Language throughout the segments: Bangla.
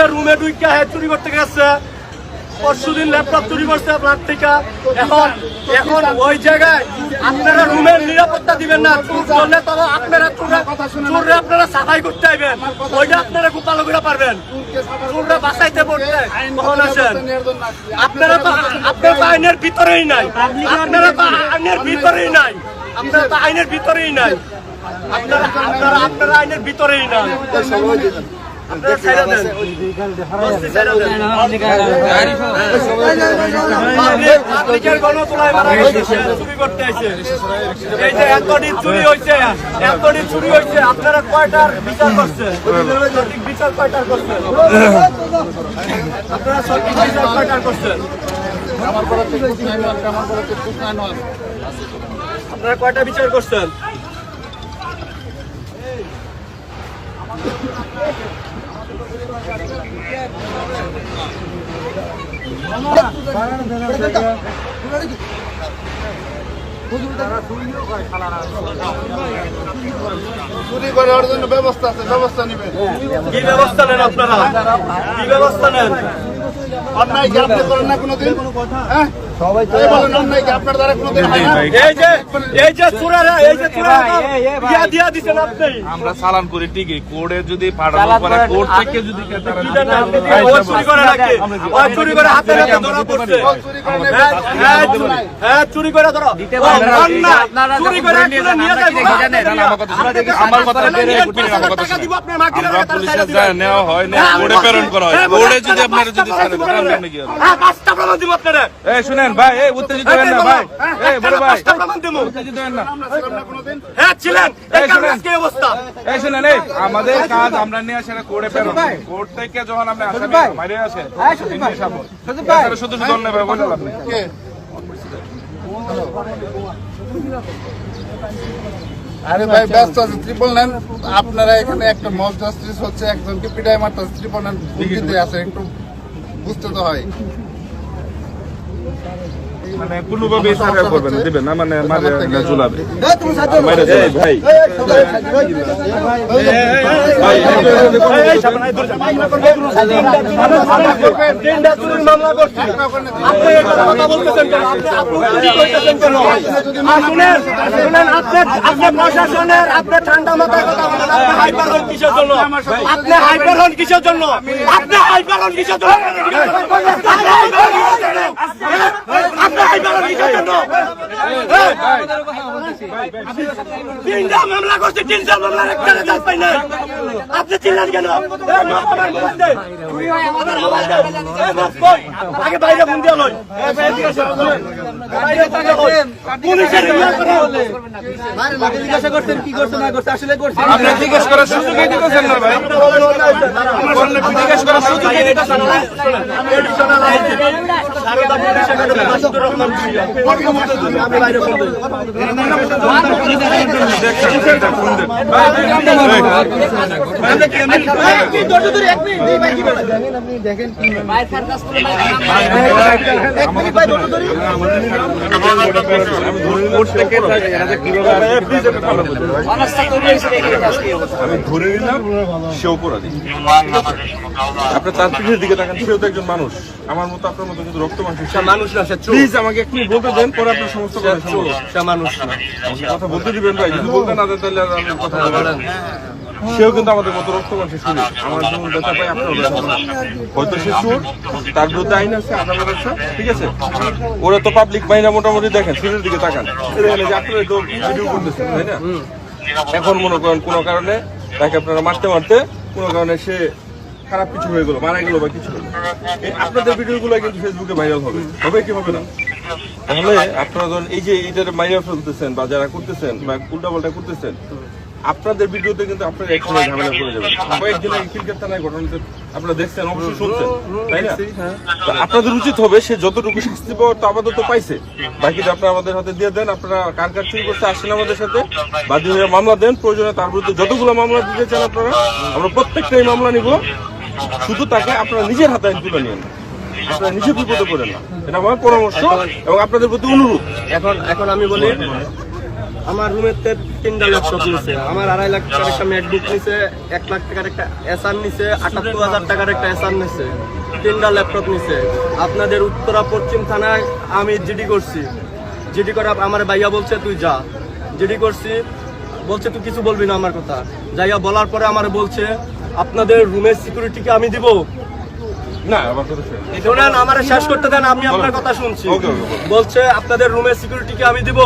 আজকে রুমে ঢুকে হ্যাঁ চুরি করতে গেছে। পরশু দিন ল্যাপটপ চুরি করছে আপনার থেকে। এখন এখন ওই জায়গায় আপনারা রুমের নিরাপত্তা দিবেন না। চুর তবে আপনারা চুরে চুরে আপনারা সাফাই করতে আইবেন। ওইটা আপনারা খুব করে পারবেন। চুররা বাঁচাইতে পড়তে কখন আসেন। আপনারা তো আপনারা তো আইনের ভিতরেই নাই। আপনারা তো আইনের ভিতরেই নাই। আপনারা তো আইনের ভিতরেই নাই। আপনারা আপনারা আপনারা আইনের ভিতরেই নাই। আপনারা কয়টার বিচার করছেন সঠিক বিচার কয়টার করছেন আপনারা সঠিক বিচার কয়টার করছেন আপনারা কয়টা বিচার করছেন? চুরি করার জন্য ব্যবস্থা আছে ব্যবস্থা নেবেন কি ব্যবস্থা নেন আপনারা? কি ব্যবস্থা নেন? অন্যায় কি আপনি করেন না কোনোদিন? হ্যাঁ? সবাই বলেন অন্যায় কি? আপনার দ্বারা কোনোদিন হয় না? এই যে এই যে চুরারা এই যে চুরারা ইয়া দিয়া দিছেন আপনি। আমরা চালান করি ঠিকই। কোর্টে যদি পাঠানোর পরে কোর্ট থেকে যদি তারা আপনি চুরি করে নাকি? ও চুরি করে হাতে হাতে ধরা পড়ছে। চুরি করে নেবেন। হ্যাঁ, হ্যাঁ, চুরি- হ্যাঁ, চুরি করে ধরো। অন্যায়। চুরি করে নিয়ে যাবে। আমার কথা হাজার টাকা দিব আপনার মাকে আমরা তাহলে পুলিশের যায় নেওয়া হয় না। হ্যাঁ, কোর্টে প্রেরণ করা হয়। হ্যাঁ, কোর্টে যদি আপনারা যদি ছাড়েন প্রমাণ তাহলে আপনি কি হবে? হ্যাঁ, পাঁচটা প্রমাণ দিব আপনারা। এই শুনেন ভাই এই উত্তেজিত হবেন না ভাই এই বড় ভাই পাঁচটা প্রমাণ দিব। উত্তেজিত হবেন না আমরা ছিলাম না হ্যাঁ, ছিলেন। এই কারণে শুনেন। অবস্থা। এই শুনেন এই আমাদের কাজ আমরা নিয়ে আসে কোর্টে প্রেরণ করি। কোর্ট থেকে যখন আপনি আসামি বাইরে আসেন। এছাড়া শুধু শুধু অন্য ভাই বলে লাভ নেই। কে আরে ভাই ব্যস্ত আছে ত্রিপল নেন আপনারা এখানে একটা মব জাস্টিস হচ্ছে একজনকে পিটাই মারতে ত্রিপল নেন আছে একটু বুঝতে তো হয় মানে কোনোভাবে না, দিবেন না মানে মারে না ঝুলাবে। মারে ভাই প্রশাসনের ঠান্ডা মাথায় কথা বলেন আপনি হাইপার হন কিসের জন্য আপনি হাইপার হন কিসের জন্য আপনি হাইপার হন কিসের জন্য তিনটা মামলা করছে তিনটা মামলা একটা রেজাল্ট পাই নাই আপনি চিনলেন কেন? আগে বাইরে ফোন দিয়ে জিজ্ঞেস করার সুযোগই জিজ্ঞেস করার সুযোগই আমি ধরে নিলাম সে অপরাধী আপনি তার পিঠের দিকে তাকান, সেও তো একজন মানুষ। আমার মতো আপনার মতো কিন্তু রক্ত মাংস মানুষ না সে চোর। প্লিজ আমাকে একটু বলতে দেন পরে আপনার সমস্ত কথা শুনব। সে মানুষ না। আমাকে কথা বলতে দিবেন ভাই যদি বলতে না দেন তাহলে আর আমি কথা বলব না। সেও কিন্তু আমাদের মতো রক্ত মাংস শুনি আমার যেমন ব্যথা পাই আপনার ব্যথা পান। হয়তো সে চোর তার বিরুদ্ধে আইন আছে আদালত আছে ঠিক আছে ওরা তো পাবলিক বাহিনা মোটামুটি দেখেন শরীরের দিকে তাকান এই দেখেন এই যে আপনারা তো ভিডিও করতেছেন তাই না এখন মনে করেন কোনো কারণে তাকে আপনারা মারতে মারতে কোনো কারণে সে খারাপ কিছু হয়ে গেল, মারা গেল বা কিছু আপনাদের ভিডিওগুলো কিন্তু ফেসবুকে ভাইরাল হবে। হবে কি হবে না? তাহলে আপনারা ধরেন, এই যে এইটার মাইরা ফেলতেছেন বা যারা করতেছেন বা উল্টাপাল্টা করতেছেন, আপনাদের ভিডিওতে কিন্তু আপনারা এক সময় ঝামেলা করে যাবেন। কয়েকদিন আগে খিলকার থানায় ঘটনাতে আপনারা দেখছেন, অবশ্যই শুনছেন, তাই না? আপনাদের উচিত হবে, সে যতটুকু শাস্তি পাওয়ার তো আপাতত পাইছে। বাকিটা আপনারা আমাদের হাতে দিয়ে দেন, আপনারা কার কার চুরি করতে আসেন আমাদের সাথে, বাদী মামলা দেন, প্রয়োজনে তার বিরুদ্ধে যতগুলো মামলা দিতে চান আপনারা, আমরা প্রত্যেকটাই মামলা নিব। শুধু তাকে আপনারা নিজের হাতে তুলে নিন। আপনারা নিজে বিপদে পড়েন না। এটা আমার পরামর্শ এবং আপনাদের প্রতি অনুরোধ। এখন এখন আমি বলি, আমার রুমের তে তিনটা ল্যাপটপ নিছে। আমার আড়াই লাখ টাকার একটা ম্যাকবুক নিছে, এক লাখ টাকার একটা এসআর নিছে, আটাত্তর হাজার টাকার একটা এসআর নিছে। তিনটা ল্যাপটপ নিছে। আপনাদের উত্তরা পশ্চিম থানায় আমি জিডি করছি। জিডি করে আমার ভাইয়া বলছে, তুই যা। জিডি করছি। বলছে, তুই কিছু বলবি না আমার কথা। যাইয়া বলার পরে আমার বলছে আপনাদের রুমের সিকিউরিটিকে আমি দিব? না আমার কথা শোনেন। আমার শেষ করতে দেন আমি আপনার কথা শুনছি। ওকে, ওকে, ওকে। বলছে আপনাদের রুমের সিকিউরিটিকে আমি দিব?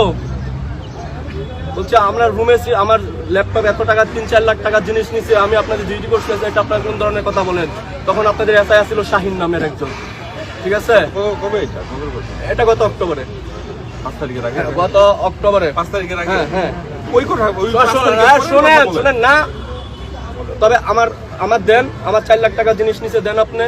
বলছে আমরা রুমে আমার ল্যাপটপ এত টাকা তিন চার লাখ টাকার জিনিস নিছে আমি আপনাদের ডিউটি করছি এটা আপনার কোন ধরনের কথা বলেন? তখন আপনাদের এসআই শাহিন নামের একজন। ঠিক আছে? এটা? কবে করছে? গত অক্টোবরে। পাঁচ তারিখের আগে? গত অক্টোবরে। পাঁচ তারিখের আগে? হ্যাঁ, হ্যাঁ। ওই কথা শোনেন। শোনেন না তবে আমার আমার দেন আমার চার লাখ টাকার জিনিস নিচে দেন আপনি।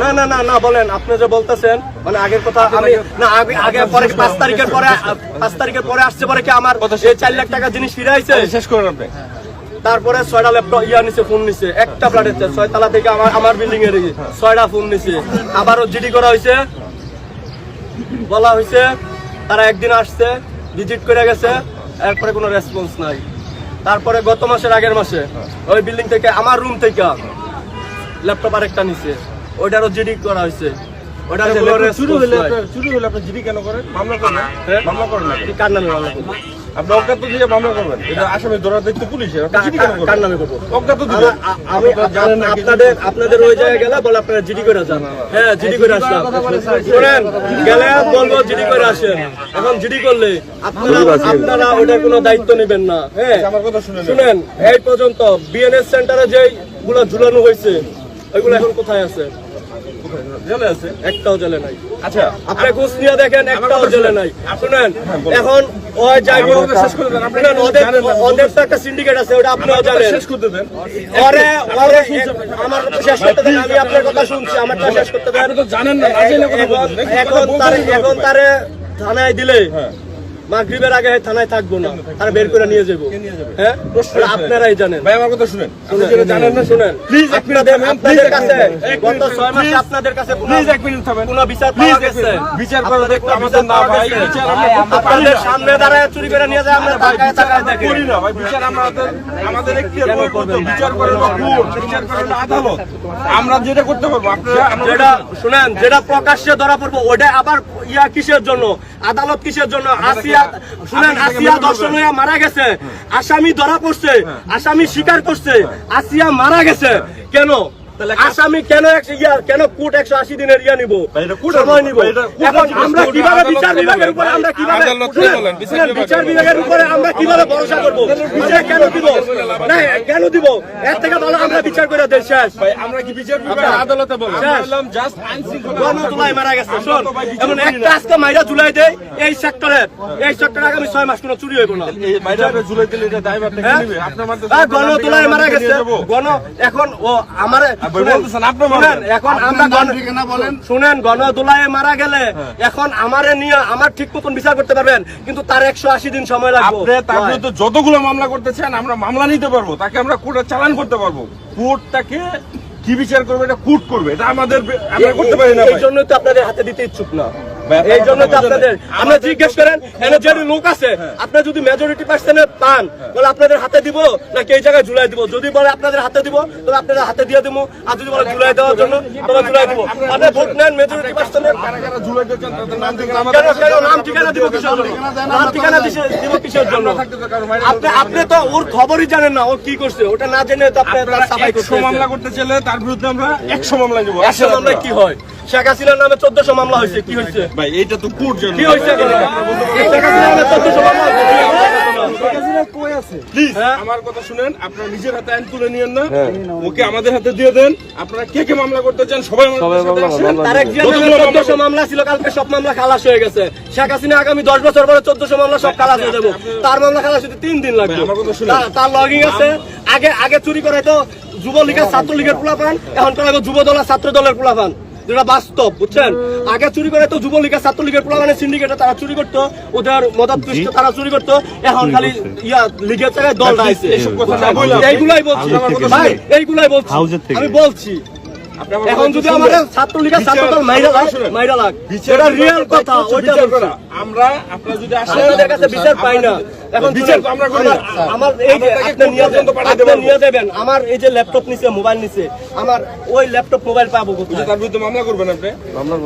না না না না বলেন আপনি যে বলতেছেন মানে আগের কথা আমি না আগে আগে পরে পাঁচ তারিখের পরে পাঁচ তারিখের পরে আসছে পরে কি আমার চার লাখ টাকা জিনিস ফিরাইছে? শেষ করেন আপনি। তারপরে ছয়টা ল্যাপটপ ইয়া নিছে ফোন নিছে একটা ফ্ল্যাটের ছয় তলা থেকে আমার আমার বিল্ডিং এর ছয়টা ফোন নিছে। আবারও জিডি করা হয়েছে বলা হয়েছে তারা একদিন আসছে ভিজিট করে গেছে এরপরে কোনো রেসপন্স নাই। তারপরে গত মাসের আগের মাসে ওই বিল্ডিং থেকে আমার রুম থেকে ল্যাপটপ আরেকটা নিছে। ওইটারও জিডি করা হয়েছে। ওইটারও কোনো হলে নাই। হলে আপনি জিডি কেন করেন? মামলা করেন হ্যাঁ? মামলা করেন কার নামে মামলা করব? আপনি অজ্ঞাত দিয়ে মামলা করবেন। এটা আসামি ধরার দায়িত্ব পুলিশের। আপনি কা- জিডি কেন কা- করবেন কার নামে করব? অজ্ঞাত দিবেন আমি আপনারা জানেন না কি- আপনাদের আপনাদের ওই জায়গায় গেলে বলে আপনারা জিডি করে যান। হ্যাঁ জিডি করে আসলাম। শুনেন গেলে বলব জিডি করে আসেন। এখন জিডি করলে আপনারা আপনারা ওটার কোনো দায়িত্ব নেবেন না। হ্যাঁ। আমার কথা শুনে শুনেন এই পর্যন্ত বিএনএস সেন্টারে যে গুলো ঝুলানো হয়েছে ওইগুলো এখন কোথায় আছে? জেলে আছে? একটাও জেলে নাই। আচ্ছা। আপনি ঘুষ নিয়ে দেখেন একটাও জেলে নাই। শুনেন এখন ওই আমার ওদের ওদের তো একটা সিন্ডিকেট আছে ওটা আপনিও জানেন। শেষ করতে দেন। আমার শেষ করতে দেন। আমি আপনার কথা শুনছি আমারটা শেষ করতে দেন। আপনি তো জানেন না, এখন- তারে এখন। তারে থানায় দিলে হ্যাঁ। মাগরিবের আগে থানায় থাকব না তারা বের করে নিয়ে যাব। হ্যাঁ? আপনারাই জানেন। ভাই আমার কথা শুনেন। যেটা জানেন না শুনেন। প্লিজ আপনাদের আপনাদের কাছে গত ছয় মাসে আপনাদের কাছে প্লিজ এক মিনিট থামেন। কোনো বিচার পাওয়া গেছে? বিচার করার দেখতে আমাদের না ভাই বিচার আমরা আপনাদের সামনে দাঁড়ায় চুরি করে নিয়ে যায় আমরা তাকায় তাকায় দেখেন করি না ভাই বিচার আমাদের আমাদের একটি কেন বই করতে করবেন? বিচার করে না কোর্ট বিচার করে না আদালত। আমরা যেটা করতে পারব আপনারা যেটা শুনেন যেটা প্রকাশ্যে ধরা পড়ব ওটা আবার ইয়া কিসের জন্য? আদালত কিসের জন্য? আসিয়া শুনেন আসিয়া থেকে দর্শন হইয়া মারা গেছে। আসামি ধরা পড়ছে হ্যাঁ। আসামি স্বীকার করছে আসিয়া মারা গেছে। কেন? আসামি কেন একশো ইয়া কেন কোর্ট একশো আশি দিনের ইয়া নিব? সময় নিব? আমরা কীভাবে বিচার বিভাগের উপরে আমরা কীভাবে বিচার বিভাগের উপরে। আমরা কীভাবে ভরসা করব? বিচার কেন দিব? না কেন দিব? এর থেকে ভালো আমরা বিচার করে দেই শেষ। আমরা কি বিচার বিভাগ? আদালতে। হলাম জাস্ট আইন শৃঙ্খলা মারা গেছে শোন। এমন একটা আজকে মাইরা ঝুলাই দেয় এই সেক্টরে এই সেক্টরে আগামী ছয় মাস কোনো চুরি হইব না। এই ঝুলাই দিলে এটা থেকে হ্যাঁ? নিবে? আপনার মারতে আহ, গণতলায় মারা গেছে। গণ এখন ও আমারে ভাই বলতেছেন, আপনি শুনেন, মারবেন। এখন আমরা আপনার নাম গণ- ঠিকানা বলেন। শুনেন গণদোলায় মারা গেলে এখন আমারে নিয়ে আমার ঠিক মতন বিচার করতে পারবেন কিন্তু তার একশো আশি দিন সময় লাগবে। তার বিরুদ্ধে যতগুলো মামলা করতে চান আমরা মামলা নিতে পারব তাকে আমরা কোর্টে চালান করতে পারব। কোর্ট তাকে কি বিচার করবে এটা কোর্ট করবে এটা আমাদের আমরা করতে পারি না এই জন্য তো আপনাদের হাতে দিতে ইচ্ছুক না। এই জন্য আপনাদের। আমরা জিজ্ঞেস করেন এনে যে লোক আছে আপনি যদি মেজরিটি পার্সেন্টে পান তাহলে আপনাদের হাতে দিব নাকি এই জায়গায় ঝুলাই দিব? যদি বলে আপনাদের হাতে দিব তাহলে আপনাদের হাতে দিয়ে দিব। আর যদি বলে ঝুলাই দেওয়ার জন্য তাহলে ঝুলাই দিব। ভোট নেন মেজরিটি পার্সেন্টে নাম ঠিকানা দিব কিসের জন্য? নাম ঠিকানা দিব কিসের জন্য? আপনি আপনি তো ওর খবরই জানেন না ও কি করছে? ওটা না জেনে তো আপনি তার সাফাই একশো করতে মামলা করতে চাইলে তার বিরুদ্ধে আমরা একশো মামলা নেব। একশো মামলায় কি হয়? শেখ হাসিনার নামে চোদ্দশো মামলা হয়েছে কি হয়েছে? ভাই এইটা তো কোর্ট কি হয়েছে শেখ হাসিনার নামে চোদ্দশো মামলা হয়েছে প্লিজ হ্যাঁ? আমার কথা শুনেন আপনারা নিজের হাতে আইন তুলে নিয়েন না। ওকে আমাদের হাতে দিয়ে দেন। আপনারা কে কে মামলা করতে চান সবাই চোদ্দশো ছিল কালকে সব মামলা খালাস হয়ে গেছে। শেখ হাসিনা আগামী দশ বছর পরে চোদ্দশো মামলা সব খালাস হয়ে যাব। তার মামলা খালাস হতে তিন দিন লাগবে। ভাই, আমার কথা শুনুন। তা- তার লগিং আছে। আগে আগে চুরি করে তো যুবলীগের ছাত্রলীগের পোলাপান এখন করে যুব দলের ছাত্র দলের পোলাপান? যেটা বাস্তব বুঝছেন? আগে চুরি করে তো যুবলীগের ছাত্রলীগের পোলাপানের সিন্ডিকেটে তারা চুরি করতো ওদের মদত পৃষ্ঠ তারা চুরি করতো এখন খালি ইয়া লিগের জায়গায় দল বললাম এইগুলাই বলছি। ভাই এইগুলাই বলছি। আমি বলছি। এখন যদি। আমাদের ছাত্রলীগের ছাত্রদল মাইরা লাগ মাইরা লাগ। এটা রিয়েল কথা ওইটা। আমরা আপনারা যদি আসেন আপনাদের কাছে বিচার পাই না। এখন বিচার আমরা করি আমার- আমার এই যে আপনি নিয়ে কোর্ট আপনি নিয়ে দেবেন আমার এই যে ল্যাপটপ নিছে মোবাইল নিছে আমার ওই ল্যাপটপ মোবাইল পাবো কোথায়? তার বিরুদ্ধে মামলা করবেন আপনি?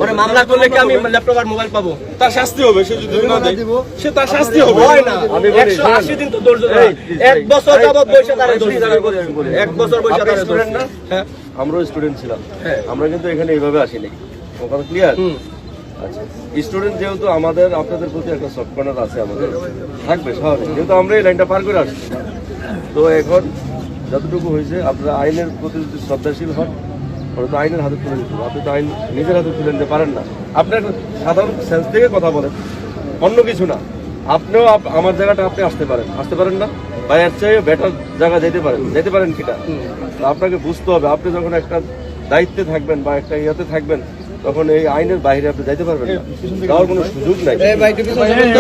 ওরে মামলা করলে কি আমি ল্যাপটপ আর মোবাইল পাবো? তার শাস্তি হবে সে যদি না দেয় সে তার শাস্তি হবে। হয় না। একশো আশি দিন তো ধৈর্য এক বছর যাবত বসে তারা এক বছর বসে আপনি তারা না? হ্যাঁ। আমরাও স্টুডেন্ট ছিলাম। আমরা কিন্তু এখানে এইভাবে আসিনি। কথা ক্লিয়ার হুম। স্টুডেন্ট যেহেতু আমাদের আপনাদের প্রতি একটা সফট কর্নার আছে আমাদের থাকবে স্বাভাবিক। যেহেতু আমরা এই লাইনটা পার করে আসছি। তো এখন যতটুকু হয়েছে আপনারা আইনের প্রতি যদি শ্রদ্ধাশীল হন ওরা তো আইনের হাতে তুলে দিতে। আপনি তো আইন নিজের হাতে তুলে নিতে পারেন না। আপনি একটা সাধারণ সেন্স থেকে কথা বলেন অন্য কিছু না। আপনিও আপ- আমার জায়গাটা আপনি আসতে পারেন। আসতে পারেন না? বা এর চেয়ে বেটার জায়গা যেতে পারেন। যেতে পারেন তো আপনাকে বুঝতে হবে। আপনি যখন একটা দায়িত্বে থাকবেন বা একটা ইয়েতে থাকবেন তখন এই আইনের বাইরে আপনি যাইতে পারবেন না। যাওয়ার কোনো সুযোগ নাই।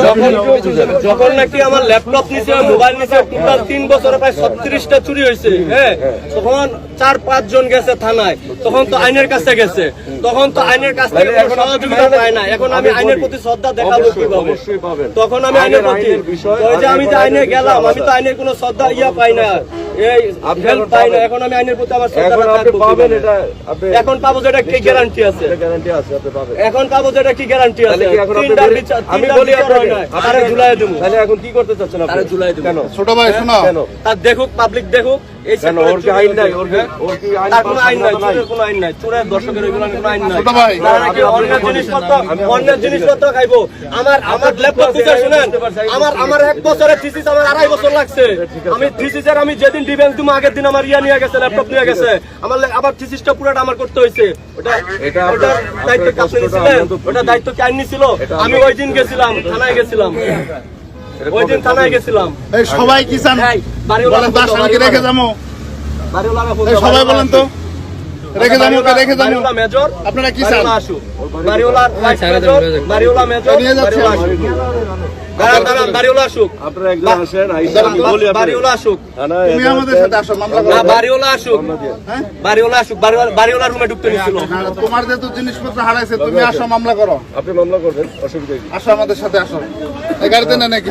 যখন যখন নাকি আমার ল্যাপটপ নিছে মোবাইল নিছে টোটাল তিন বছরে প্রায় ছত্রিশটা চুরি হয়েছে হ্যাঁ? তখন চার পাঁচ জন গেছে থানায়। তখন তো আইনের কাছে গেছে। তখন তো আইনের কাছ থেকে সহযোগিতা পায় না। এখন আমি আইনের প্রতি শ্রদ্ধা দেখাবো অবশ্যই, কীভাবে? পাবেন। তখন আমি আইনের প্রতি যে আমি তো আইনের আইনে গেলাম আমি তো আইনের কোনো শ্রদ্ধা ইয়া পাই না। এই হেল্প এখন পাই না। এখন আমি আইনের প্রতি আমার শ্রদ্ধা এখন পাবো যেটা কি গ্যারান্টি আছে? গ্যারান্টি আছে আপনি পাবেন। এখন পাবো যেটা কি গ্যারান্টি আছে? এখন আমি বলি আপনাকে আরে ঝুলাই দেবো। তাহলে এখন কি করতে চাচ্ছেন আপনি? আরে ঝুলাই দেব। কেন? ছোট ভাই শোনো। কেন? তার দেখুক পাবলিক দেখুক। আমার আমার ল্যাপটপ শুনেন আমার আমার এক বছরের থিসিস আমার আড়াই বছর লাগছে। আমি থিসিসের আমি যেদিন ডিফেন্স তুমি আগের দিন আমার ইয়া নিয়ে গেছে ল্যাপটপ নিয়ে গেছে। আমার আবার থিসিসটা পুরোটা আমার করতে হয়েছে। ওটা ওটা দায়িত্ব ওটা দায়িত্ব কি আইন নিছিল? আমি ওই দিন গেছিলাম থানায় গেছিলাম। ওই দিন থানায় গেছিলাম। এই সবাই কি চান? রেখে যাব। সবাই বলেন তো। রেখে যাব বাড়িওয়ালা- রেখে বাড়িওয়ালা মেজর আপনারা কি চান? Vice major major. নিয়ে। হ্যাঁ? তোমার যেহেতু জিনিসপত্র হারাইছে তুমি আসো মামলা করো। আপনি মামলা করবেন অসুবিধা আসো আমাদের সাথে আসো। এই গাড়িতে না নাকি?